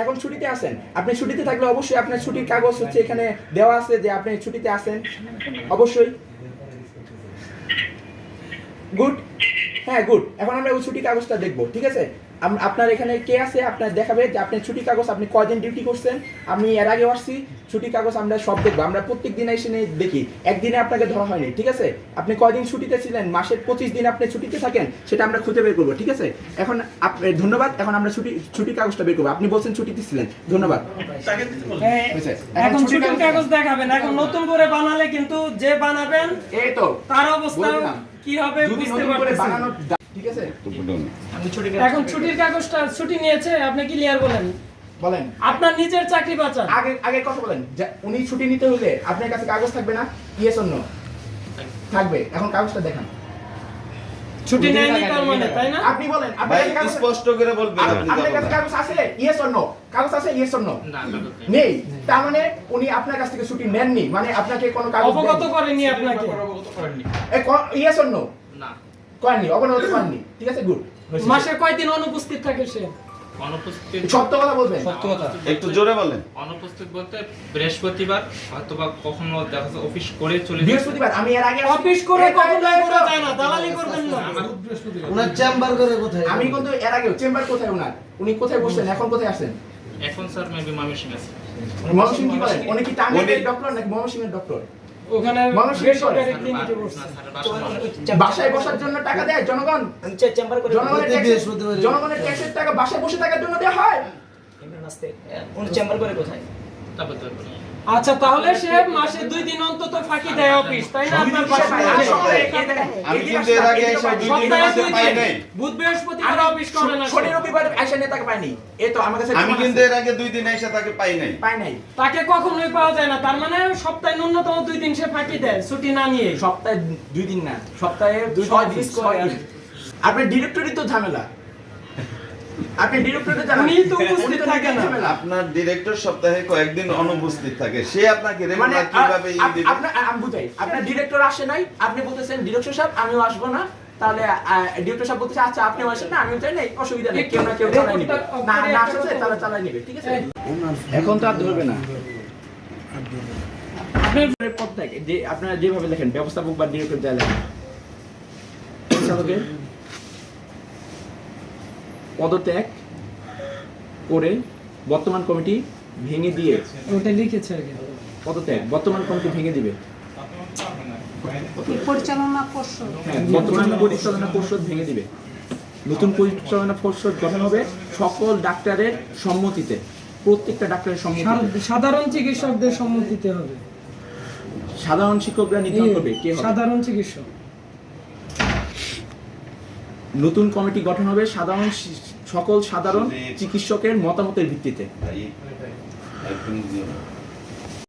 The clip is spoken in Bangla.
এখন ছুটিতে আছেন। আপনি ছুটিতে থাকলে অবশ্যই আপনার ছুটির কাগজ হচ্ছে এখানে দেওয়া আছে যে আপনি ছুটিতে আছেন। অবশ্যই। গুড হ্যাঁ গুড এখন আমরা ওই ছুটি কাগজটা দেখব, ঠিক আছে? আপনার এখানে কে আছে? আপনার দেখাবে যে আপনি ছুটি কাগজ আপনি কয়দিন ডিউটি করছেন? আমি এর আগে আসছি। ছুটি কাগজ আমরা সব দেখব। আমরা প্রত্যেক দিন এসে দেখি। একদিনে আপনাকে ধরা হয়নি ঠিক আছে? আপনি কয়দিন ছুটিতে ছিলেন? মাসের পঁচিশ দিন আপনি ছুটিতে থাকেন সেটা আমরা খুঁজে বের করব ঠিক আছে? এখন ধন্যবাদ। এখন আমরা ছুটি ছুটি কাগজটা বের করব। আপনি বলছেন ছুটিতে ছিলেন। ধন্যবাদ। হ্যাঁ, এখন ছুটির কাগজ দেখাবেন। এখন নতুন করে বানালে কিন্তু যে বানাবেন এই তো তার অবস্থা কি হবে বুঝতে পারতেছেন ঠিক আছে? এখন ছুটির কাগজটা ছুটি নিয়েছে আপনি ক্লিয়ার বলেন। বলেন। আপনার নিজের চাকরি বাঁচান। আগে আগে কথা বলেন। উনি ছুটি নিতে হলে আপনার কাছে কাগজ থাকবে না? ইয়েস অন্য থাকবে। এখন কাগজটা দেখান। ছুটি নেয়নি তার মানে তাই না? আপনি বলেন আপনার কাছে কাগজ স্পষ্ট করে বলবেন আপনি আপনার কাছে কাগজ আছে? ইয়েস অন্য কাগজ আছে? ইয়েস অন্য নেই। তার মানে উনি আপনার কাছ থেকে ছুটি নেননি। মানে আপনাকে কোনো কাগজ অবগত করেনি আপনাকে। ইয়েস অন্য করেননি। অবগত করেননি। ঠিক আছে গুড মাসে কয়দিন অনুপস্থিত থাকে সে? অনুপস্থিত সত্য কথা বলবেন। একটু জোরে বলেন। অনুপস্থিত বলতে বৃহস্পতিবার অথবা কখনো দেখা যাচ্ছে অফিস করে চলে বৃহস্পতিবার আমি এর আগে অফিস করে কখনো এই তো, এই তো। করা যায় না দালালি করবেন না। ওনার চেম্বার করে কোথায়? আমি কিন্তু এর আগেও চেম্বার কোথায় ওনার? উনি কোথায় বসছেন? এখন কোথায় আছেন এখন স্যার মেবি ময়মনসিং আছে। ময়মনসিং কি বলেন? উনি কি টাঙ্গাইলের ডক্টর নাকি ময়মনসিংহের ডক্টর? ওখানে বাসায় বসার জন্য টাকা দেয়? জনগণ? চেম্বার করে জনগণের ট্যাক্সের জনগণের টাকা বাসায় বসে থাকার জন্য দেওয়া হয়? চেম্বার করে কোথায়? আচ্ছা তাহলে সে মাসে দুই দিন অন্তত ফাঁকি দেয় অফিস তাই না? আপনার আর আমি কিন্তু এর আগে এই এসব দুই দিন সপ্তাহে পাই নাই। বুধ বৃহস্পতিবার আমি অফিস করে না শনি রবিবার আইসা নিয়ে তাকে পাইনি। এই তো আমার কাছে আমি কিন্তু এর আগে দুই দিন এসে তাকে পাই নাই। পাই নাই। তাকে কখনোই পাওয়া যায় না। তার মানে সপ্তাহে ন্যূনতম দুই দিন সে ফাঁকি দেয় ছুটি না নিয়ে। সপ্তাহে দুই দিন না সপ্তাহে ছয় দিন ছয় দিন। আপনার ডিরেক্টরি তো ঝামেলা। আপনি ডিরেক্টরি জানেন। উনি তো উপস্থিত থাকে না। আপনার ডিরেক্টর সপ্তাহে কয়েকদিন অনুপস্থিত থাকে। সে আপনাকে রেগুলার কীভাবে ই দিবে? আপনার আমি বুঝাই। আপনার ডিরেক্টর আসে নাই আপনি বলতেছেন ডিরেক্টর সাহেব আমিও আসব না। তাহলে ডিরেক্টর সাহেব বলতেছে আচ্ছা আপনিও আসেন না আমিও চাই না অসুবিধা নেই কেউ না কেউ চালাই নিবে। না না আসলে তারা চালাই নিবে ঠিক আছে? এখন তো আর ধরবে না। আপনার পদ থাকে যে আপনারা যেভাবে লেখেন ব্যবস্থাপক বা ডিরেক্টর যা লেখেন। পরিচালকের পদত্যাগ করে বর্তমান কমিটি ভেঙে দিয়ে ওটা লিখেছে আগে। পদত্যাগ বর্তমান কমিটি ভেঙে দিবে। পরিচালনা পর্ষদ? হ্যাঁ বর্তমান পরিচালনা পরিষদ ভেঙে দিবে। নতুন পরিচালনা পরিষদ গঠন হবে সকল ডাক্তারের সম্মতিতে। প্রত্যেকটা ডাক্তারের সম্মতিতে। সাধারণ চিকিৎসকদের সম্মতিতে হবে। সাধারণ শিক্ষকরা নির্ধারণ করবে কে সাধারণ চিকিৎসক। নতুন কমিটি গঠন হবে সাধারণ সকল সাধারণ চিকিৎসকের মতামতের ভিত্তিতে।